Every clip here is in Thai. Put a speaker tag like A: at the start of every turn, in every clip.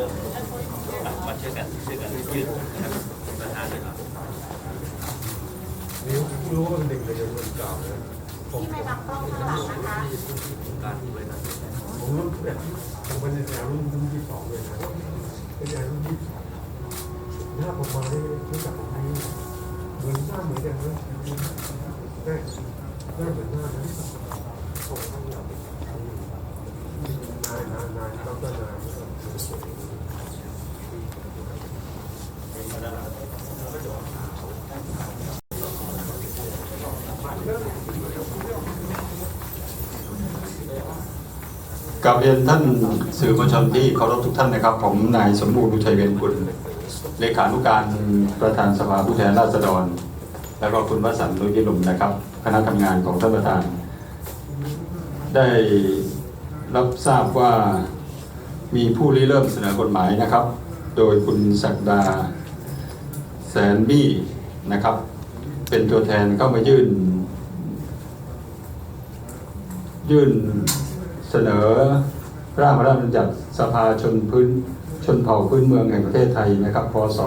A: ริ่มอะมาช่วยกันช่วยกันยืดนะครับประธานเลยครับ
B: นิ้วรู้ว่าเป็นเด็กเลยยังคนเก่านะผม
C: ที่ไม่บังกล้องข้างหลังนะคะ
A: การด้วยนะ
B: ผมรุ่นแบบผมเป็นแนวรุ่นรุ่นที่สองเลยนะเป็นแนวรุ่นที่สองหน้าผมมาได้รู้จักผมนี้เหมือนหน้าเหมือนกันนะแต่หน้าเหมือนหน้านะผมข้างหลังนายนายนายต้องนาย
D: กับเรียนท่านสื่อมวลชนที่เคารพทุกท่านนะครับ ผมนายสมบูรณ์อุทัยเวียนกุลเลขานุการประธานสภาผู้แทนราษฎร แล้วก็คุณวสันต์ลุยิลุมนะครับ คณะทำงานของท่านประธาน ได้รับทราบว่า มีผู้ริเริ่มเสนอกฎหมายนะครับ โดยคุณศักดาแสนบี้นะครับ เป็นตัวแทนเข้ามายื่น ยื่นเสนอร่างพระราชบัญญัติสภาชนพื้นชนเผ่าพื้นเมืองแห่งประเทศไทยนะครับ พศ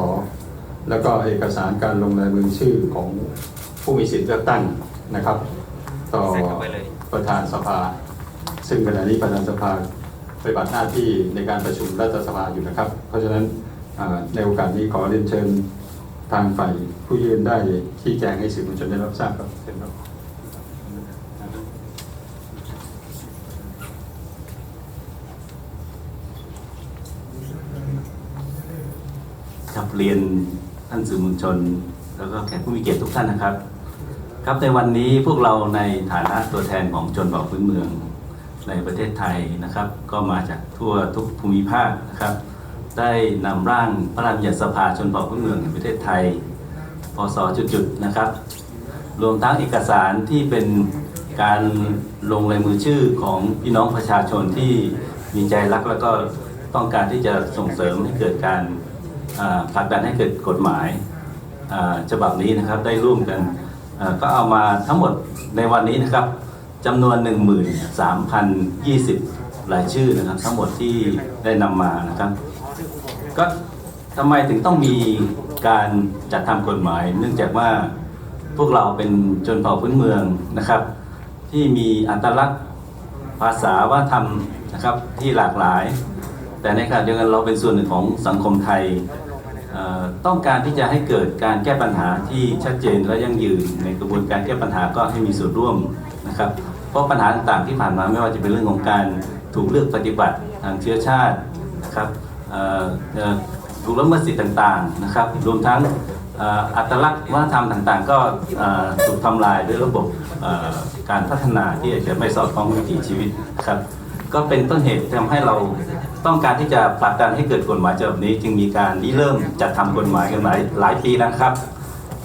D: แล้วก็เอกสารการลงลายมือชื่อของผู้มีสิทธิ์เลือกตั้งนะครับ ต่อ
A: ใส่เข้าไปเลย
D: ประธานสภา ซึ่งขณะนี้ประธานสภา ปฏิบัติหน้าที่ในการประชุมรัฐสภาอยู่นะครับ เพราะฉะนั้นในโอกาสนี้ขอเรียนเชิญทางฝ่ายผู้ยื่นได้ชี้แจงให้สื่อมวลชนได้รับทราบครับเชิญครับ
E: ครับเรียนท่านสื่อมวลชน แล้วก็แขกผู้มีเกียรติทุกท่านนะครับ ครับในวันนี้พวกเราในฐานะตัวแทนของชนเผ่าพื้นเมือง ในประเทศไทยนะครับ ก็มาจากทั่วทุกภูมิภาคนะครับ ได้นำร่างพระราชบัญญัติสภาชนเผ่าพื้นเมืองแห่งประเทศไทย พศจุดๆนะครับ รวมทั้งเอกสารที่เป็นการลงลายมือชื่อของพี่น้องประชาชนที่มีใจรักแล้วก็ต้องการที่จะส่งเสริมให้เกิดการผลักดันให้เกิดกฎหมายฉบับนี้นะครับได้ร่วมกันก็เอามาทั้งหมดในวันนี้นะครับ จำนวน 13,020 รายชื่อนะครับ ทั้งหมดที่ได้นำมานะครับ ก็ทำไมถึงต้องมีการจัดทำกฎหมาย เนื่องจากว่าพวกเราเป็นชนเผ่าพื้นเมืองนะครับ ที่มีอัตลักษณ์ภาษาวัฒนธรรมนะครับที่หลากหลาย แต่ในขณะเดียวกันเราเป็นส่วนหนึ่งของสังคมไทยต้องการที่จะให้เกิดการแก้ปัญหาที่ชัดเจนและยั่งยืนในกระบวนการแก้ปัญหาก็ให้มีส่วนร่วมนะครับ เพราะปัญหาต่างๆที่ผ่านมาไม่ว่าจะเป็นเรื่องของการถูกเลือกปฏิบัติทางเชื้อชาตินะครับถูกละเมิดสิทธิต่างๆนะครับ รวมทั้งอัตลักษณ์วัฒนธรรมต่างๆ ก็ถูกทำลายด้วยระบบการพัฒนาที่อาจจะไม่สอดคล้องกับวิถีชีวิตครับ ก็เป็นต้นเหตุทำให้เราต้องการที่จะผลักดันให้เกิดกฎหมายฉบับนี้ จึงมีการริเริ่มจัดทำกฎหมายกันหลายหลายปีนะครับ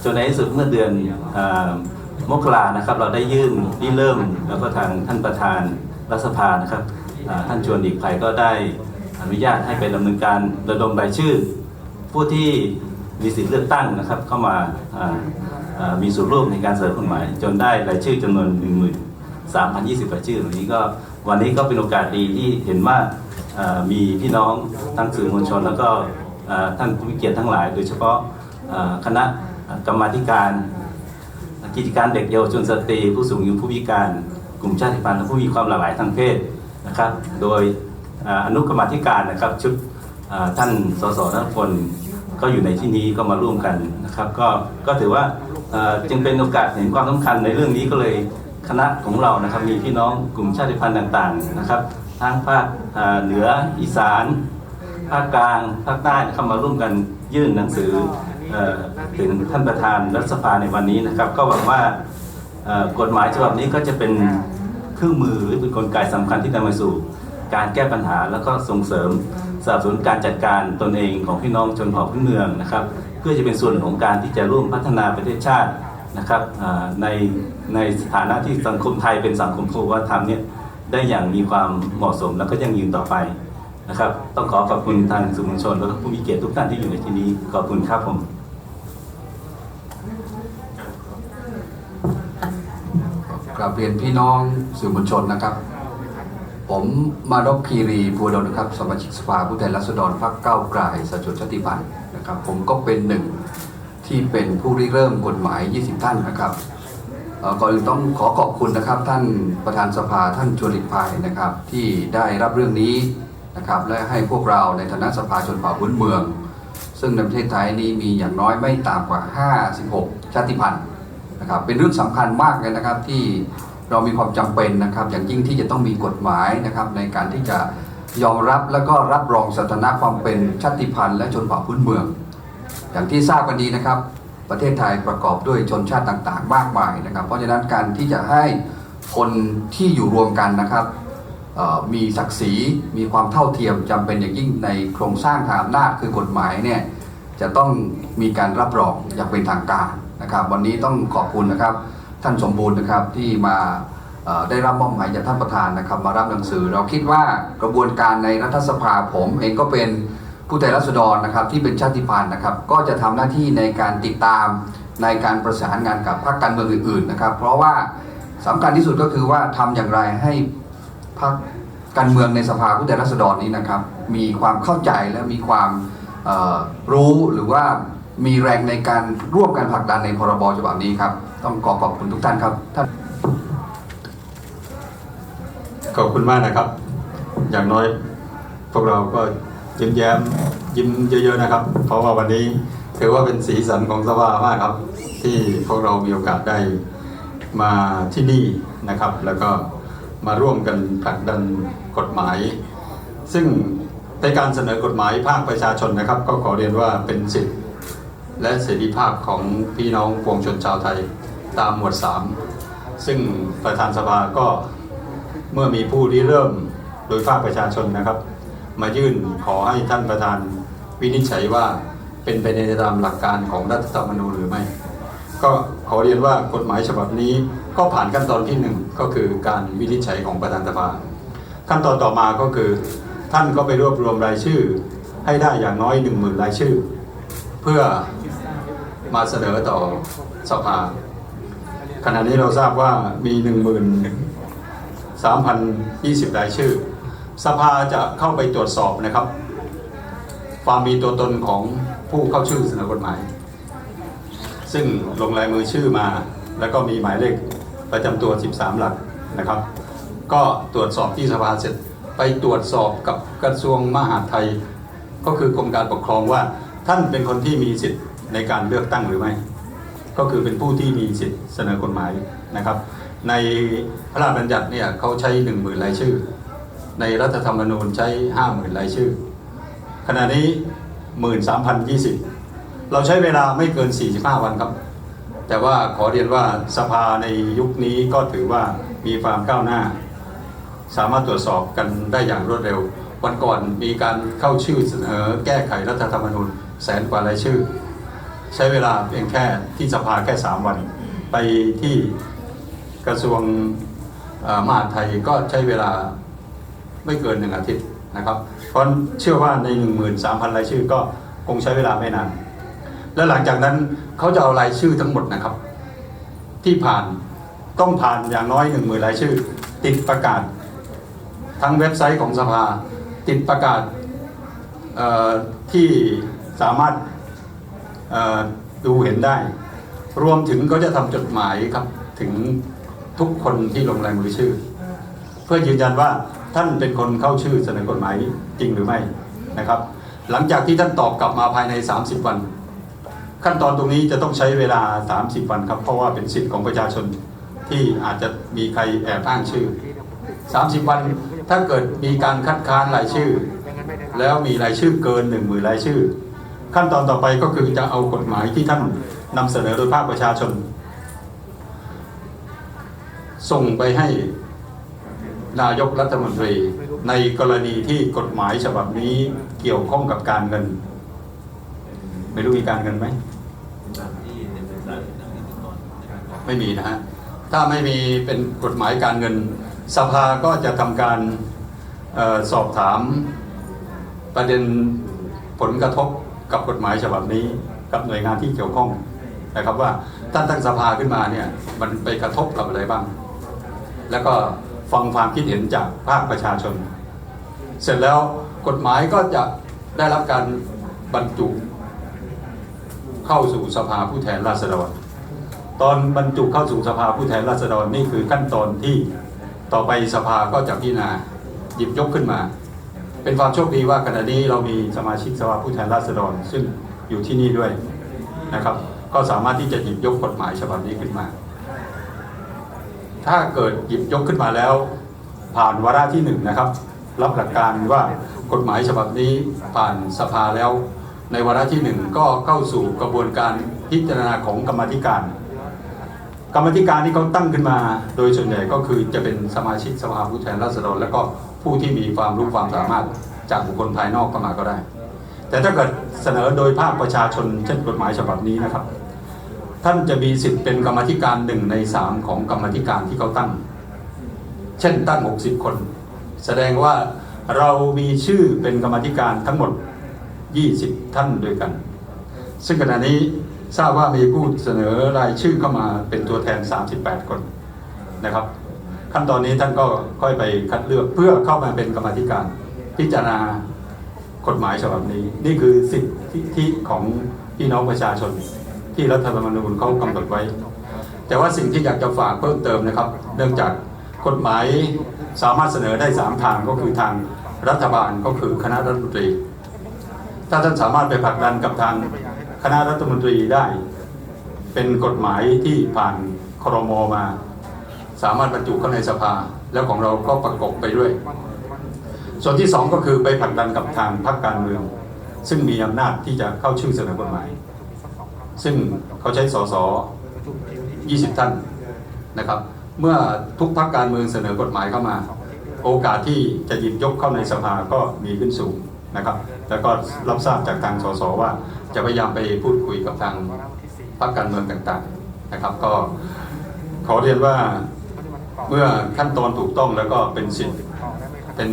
E: จนในที่สุดเมื่อเดือนอ มกรานะครับ เราได้ยื่นริเริ่ม แล้วก็ทางท่านประธานรัฐสภานะครับท่านชวนอีกภัยก็ได้อนุญาตให้ไปดำเนินการระดมรายชื่อ ผู้ที่มีสิทธิเลือกตั้งนะครับ เข้ามามีส่วนร่วมในการเสนอกฎหมาย จนได้รายชื่อจำนวน1 3 0 20รายชื่อวันนี้ก็วันนี้ก็เป็นโอกาสดีที่เห็นว่ามีพี่น้องทั้งสื่อมวลชน แล้วก็ท่านผู้มีเกียรติทั้งหลาย โดยเฉพาะคณะกรรมาธิการ กิจการเด็กเยาวชนสตรี ผู้สูงอายุผู้พิการ กลุ่มชาติพันธุ์และผู้มีความหลากหลายทางเพศนะครับ โดยอนุกรรมธิการนะครับชุดท่านสสนัทพลก็อยู่ในที่นี้ก็มาร่วมกันนะครับ ก็ก็ถือว่าจึงเป็นโอกาสเห็นความสำคัญในเรื่องนี้ก็เลยคณะของเรานะครับมีพี่น้องกลุ่มชาติพันธุ์ต่างๆนะครับทั้งภาคเหนืออีสานภาคกลางภาคใต้เข้ามาร่วมกันยื่นหนังสือ ถึงท่านประธานรัฐสภาในวันนี้นะครับ ก็หวังว่าเอ่อกฎหมายฉบับนี้ก็จะเป็นเครื่องมือหรือเป็นกลไกสำคัญที่นำมาสู่ การแก้ปัญหาแล้วก็ส่งเสริมสนับสนุนการจัดการตนเองของพี่น้องชนเผ่าพื้นเมืองนะครับ เพื่อจะเป็นส่วนหนึ่งของการที่จะร่วมพัฒนาประเทศชาตินะครับอ่าในในสถานะที่สังคมไทยเป็นสังคมโควัฒนธรรมเนี่ยได้อย่างมีความเหมาะสมแล้วก็ยังยืนต่อไปนะครับ ต้องขอขอบคุณทางสื่อมวลชน และผู้มีเกียรติทุกท่านที่อยู่ในที่นี้ขอบคุณครับผม
F: กราบเรียนพี่น้องสื่อมวลชนนะครับ
C: ผมมารบคีรีบัวดลนะครับ สมาชิกสภาผู้แทนราษฎรพรรคก้าวไกลสัจจชติพันธ์นะครับ ผมก็เป็นหนึ่งที่เป็นผู้ริเริ่มกฎหมาย 20 ท่านนะครับก่อนอื่นต้องขอขอบคุณนะครับ ท่านประธานสภาท่านชวนหลีกภัยนะครับ ที่ได้รับเรื่องนี้นะครับ และให้พวกเราในฐานะสภาชนเผ่าพื้นเมือง ซึ่งในประเทศไทยนี้มีอย่างน้อยไม่ต่ำกว่า 56 ชาติพันธุ์ นะครับเป็นเรื่องสำคัญมากเลยนะครับที่เรามีความจำเป็นนะครับ อย่างยิ่งที่จะต้องมีกฎหมายนะครับ ในการที่จะยอมรับแล้วก็รับรองสถานะความเป็นชาติพันธุ์และชนเผ่าพื้นเมือง อย่างที่ทราบกันดีนะครับ ประเทศไทยประกอบด้วยชนชาติต่างๆ มากมายนะครับ เพราะฉะนั้นการที่จะให้คนที่อยู่รวมกันนะครับมีศักดิ์ศรีมีความเท่าเทียมจำเป็นอย่างยิ่งในโครงสร้างทางอำนาจคือกฎหมายเนี่ยจะต้องมีการรับรองอย่างเป็นทางการ นะครับ วันนี้ต้องขอบคุณนะครับ ท่านสมบูรณ์นะครับที่มาได้รับมอบหมายจากท่านประธานนะครับมารับหนังสือ เราคิดว่ากระบวนการในรัฐสภาผมเองก็เป็นผู้แทนราษฎรนะครับที่เป็นชาติพันธุ์นะครับ ก็จะทำหน้าที่ในการติดตามในการประสานงานกับพรรคการเมืองอื่นๆนะครับ เพราะว่าสำคัญที่สุดก็คือว่าทำอย่างไรให้พรรคการเมืองในสภาผู้แทนราษฎรนี้นะครับ มีความเข้าใจและมีความรู้หรือว่า มีแรงในการร่วมกันผลักดันในพรบฉบับนี้ครับ ต้องขอขอบคุณทุกท่านครับท่าน
D: ขอบคุณมากนะครับ อย่างน้อยพวกเราก็ยิ้มแย้มยิ้มเยอะๆนะครับ เพราะว่าวันนี้ถือว่าเป็นสีสันของสภามากครับ ที่พวกเรามีโอกาสได้มาที่นี่นะครับ แล้วก็มาร่วมกันผลักดันกฎหมาย ซึ่งในการเสนอกฎหมายภาคประชาชนนะครับ ก็ขอเรียนว่าเป็นสิทธิ และเสรีภาพของพี่น้องปวงชนชาวไทยตามหมวด 3 ซึ่งประธานสภาก็เมื่อมีผู้ที่เริ่มโดยภาคประชาชนนะครับ มายื่นขอให้ท่านประธานวินิจฉัยว่าเป็นไปในตามหลักการของรัฐธรรมนูญหรือไม่ ก็ขอเรียนว่ากฎหมายฉบับนี้ก็ผ่านขั้นตอนที่หนึ่งก็คือการวินิจฉัยของประธานสภา ขั้นตอนต่อมาก็คือท่านก็ไปรวบรวมรายชื่อให้ได้อย่างน้อยหนึ่งหมื่นรายชื่อ เพื่อ มาเสนอต่อสภา ขณะนี้เราทราบว่ามีหนึ่งหมื่น3,020 รายชื่อ สภาจะเข้าไปตรวจสอบนะครับ ความมีตัวตนของผู้เข้าชื่อเสนอกฎหมาย ซึ่งลงลายมือชื่อมา แล้วก็มีหมายเลขประจำตัว 13 หลักนะครับ ก็ตรวจสอบที่สภาเสร็จไปตรวจสอบกับกระทรวงมหาดไทย ก็คือกรมการปกครองว่าท่านเป็นคนที่มีสิทธิ์ ในการเลือกตั้งหรือไม่ ก็คือเป็นผู้ที่มีสิทธิ์เสนอกฎหมายนะครับ ในพระราชบัญญัติเนี่ยเขาใช้หนึ่งหมื่นรายชื่อ ในรัฐธรรมนูญใช้ห้าหมื่นรายชื่อ ขณะนี้หมื่นสามพันยี่สิบเราใช้เวลาไม่เกิน 45 วันครับ แต่ว่าขอเรียนว่าสภาในยุคนี้ก็ถือว่ามีความก้าวหน้า สามารถตรวจสอบกันได้อย่างรวดเร็ววันก่อนมีการเข้าชื่อเสนอแก้ไขรัฐธรรมนูญแสนกว่ารายชื่อ ใช้เวลาเพียงแค่ที่สภาแค่ 3 วัน ไปที่กระทรวงเอ่อมหาดไทยก็ใช้เวลาไม่เกินหนึ่งอาทิตย์นะครับ เพราะเชื่อว่าใน 13,000 รายชื่อก็คงใช้เวลาไม่นาน และหลังจากนั้นเขาจะเอารายชื่อทั้งหมดนะครับ ที่ผ่านต้องผ่านอย่างน้อย1 0,000รายชื่อ ติดประกาศ ทั้งเว็บไซต์ของสภา ติดประกาศเอ่อที่สามารถเอ่อ ดูเห็นได้ รวมถึงก็จะทำจดหมายครับถึงทุกคนที่ลงรายมือชื่อ เพื่อยืนยันว่าท่านเป็นคนเข้าชื่อเสนอกฎหมายจริงหรือไม่นะครับ หลังจากที่ท่านตอบกลับมาภายใน 30 วัน ขั้นตอนตรงนี้จะต้องใช้เวลา 30 วันครับเพราะว่าเป็นสิทธิ์ของประชาชนที่อาจจะมีใครแอบอ้างชื่อ 30 วันถ้าเกิดมีการคัดค้านรายชื่อ แล้วมีรายชื่อเกิน1 0,000รายชื่อ ขั้นตอนต่อไปก็คือจะเอากฎหมายที่ท่านนำเสนอโดยภาคประชาชน ส่งไปให้นายกรัฐมนตรีในกรณีที่กฎหมายฉบับนี้เกี่ยวข้องกับการเงิน ไม่รู้มีการเงินไหมไม่มีนะฮะถ้าไม่มีเป็นกฎหมายการเงิน สภาก็จะทำการออสอบถามประเด็นผลกระทบ กับกฎหมายฉบับนี้กับหน่วยงานที่เกี่ยวข้องนะครับว่าท่านตั้งสภาขึ้นมาเนี่ยมันไปกระทบกับอะไรบ้าง แล้วก็ฟังความคิดเห็นจากภาคประชาชน เสร็จแล้วกฎหมายก็จะได้รับการบรรจุ เข้าสู่สภาผู้แทนราษฎร ตอนบรรจุเข้าสู่สภาผู้แทนราษฎรนี่คือขั้นตอนที่ต่อไปสภาก็จะพิจารณาหยิบยกขึ้นมา เป็นความโชคดีว่าขณะนี้เรามีสมาชิกสภาผู้แทนราษฎร ซึ่งอยู่ที่นี่ด้วยนะครับ ก็สามารถที่จะหยิบยกกฎหมายฉบับนี้ขึ้นมา ถ้าเกิดหยิบยกขึ้นมาแล้ว ผ่านวาระที่หนึ่งนะครับ รับหลักการว่ากฎหมายฉบับนี้ผ่านสภาแล้ว ในวาระที่หนึ่งก็เข้าสู่กระบวนการพิจารณาของกรรมธิการ กรรมธิการที่เขาตั้งขึ้นมา โดยส่วนใหญ่ก็คือจะเป็นสมาชิกสภาผู้แทนราษฎร และก็ ผู้ที่มีความรู้ความสามารถจากบุคคลภายนอกเข้ามาก็ได้ แต่ถ้าเกิดเสนอโดยภาคประชาชน เช่นกฎหมายฉบับนี้นะครับ ท่านจะมีสิทธิ์เป็นกรรมธิการหนึ่งในสามของกรรมธิการที่เขาตั้ง เช่นตั้ง 60 คน แสดงว่าเรามีชื่อเป็นกรรมธิการทั้งหมด 20 ท่านด้วยกัน ซึ่งขณะนี้ทราบว่ามีผู้เสนอรายชื่อเข้ามาเป็นตัวแทน 38 คนนะครับ ขั้นตอนนี้ท่านก็ค่อยไปคัดเลือกเพื่อเข้ามาเป็นกรรมธิการพิจารณากฎหมายฉบับนี้ นี่คือสิทธิของพี่น้องประชาชน ที่รัฐธรรมนูญเขากำหนดไว้ แต่ว่าสิ่งที่อยากจะฝากเพิ่มเติมนะครับ เนื่องจากกฎหมายสามารถเสนอได้ 3 ทางก็คือทางรัฐบาลก็คือคณะรัฐมนตรี ถ้าท่านสามารถไปผลักดันกับทางคณะรัฐมนตรีได้ เป็นกฎหมายที่ผ่านครมมา สามารถบรรจุเข้าในสภา แล้วของเราก็ประกบไปด้วย ส่วนที่สองก็คือไปผลักดันกับทางพรรคการเมือง ซึ่งมีอำนาจที่จะเข้าชื่อเสนอกฎหมาย ซึ่งเขาใช้สส20 ท่านนะครับ เมื่อทุกพรรคการเมืองเสนอกฎหมายเข้ามา โอกาสที่จะหยิบยกเข้าในสภาก็มีขึ้นสูงนะครับ แล้วก็รับทราบจากทางสสว่าจะพยายามไปพูดคุยกับทางพรรคการเมืองต่างๆ นะครับ ก็ขอเรียนว่า เมื่อขั้นตอนถูกต้องแล้วก็เป็นสิทธิ์เป็น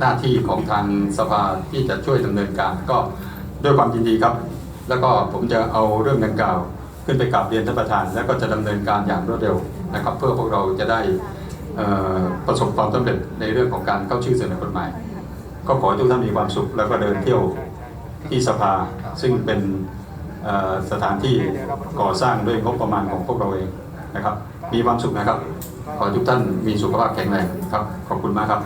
D: หน้าที่ของทางสภาที่จะช่วยดำเนินการก็ด้วยความยินดีครับ แล้วก็ผมจะเอาเรื่องดังกล่าว ขึ้นไปกราบเรียนท่านประธาน แล้วก็จะดำเนินการอย่างรวดเร็วนะครับ เพื่อพวกเราจะได้เอ่อประสบความสำเร็จในเรื่องของการเข้าชื่อเสนอกฎหมาย ก็ขอให้ทุกท่านมีความสุข แล้วก็เดินเที่ยวที่สภาซึ่งเป็นเอ่อสถานที่ก่อสร้างด้วยงบประมาณของพวกเราเองนะครับ มีความสุขนะครับ ขอทุกท่านมีสุขภาพแข็งแรงครับ ขอบคุณมากครับ